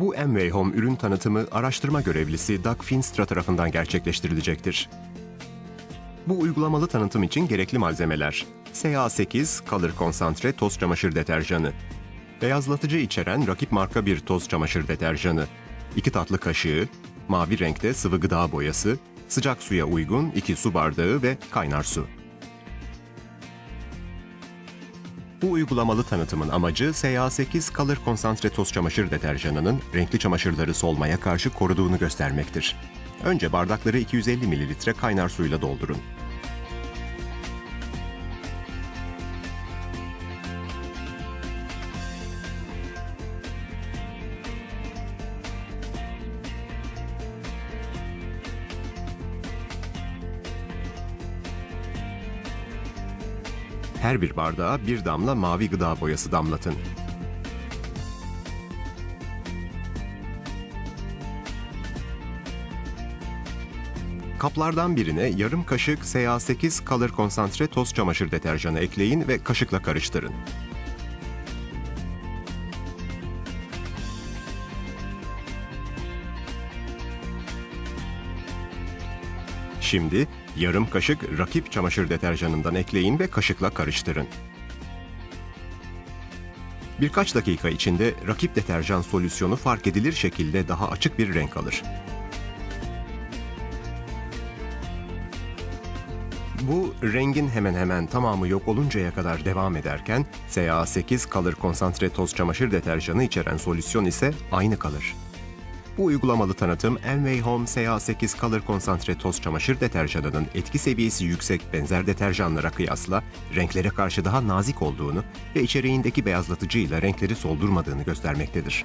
Bu Amway Home ürün tanıtımı araştırma görevlisi Doug Finstra tarafından gerçekleştirilecektir. Bu uygulamalı tanıtım için gerekli malzemeler SA8 Color Konsantre toz çamaşır deterjanı, beyazlatıcı içeren rakip marka bir toz çamaşır deterjanı, 2 tatlı kaşığı, mavi renkte sıvı gıda boyası, sıcak suya uygun 2 su bardağı ve kaynar su. Bu uygulamalı tanıtımın amacı SA8 Color Konsantre toz çamaşır deterjanının renkli çamaşırları solmaya karşı koruduğunu göstermektir. Önce bardakları 250 ml kaynar suyla doldurun. Her bir bardağa bir damla mavi gıda boyası damlatın. Kaplardan birine yarım kaşık SA8 Color Konsantre toz çamaşır deterjanı ekleyin ve kaşıkla karıştırın. Şimdi yarım kaşık rakip çamaşır deterjanından ekleyin ve kaşıkla karıştırın. Birkaç dakika içinde rakip deterjan solüsyonu fark edilir şekilde daha açık bir renk alır. Bu rengin hemen hemen tamamı yok oluncaya kadar devam ederken SA8 Color konsantre toz çamaşır deterjanı içeren solüsyon ise aynı kalır. Bu uygulamalı tanıtım Amway Home SA8 Color konsantre toz çamaşır deterjanının etki seviyesi yüksek benzer deterjanlara kıyasla renklere karşı daha nazik olduğunu ve içeriğindeki beyazlatıcıyla renkleri soldurmadığını göstermektedir.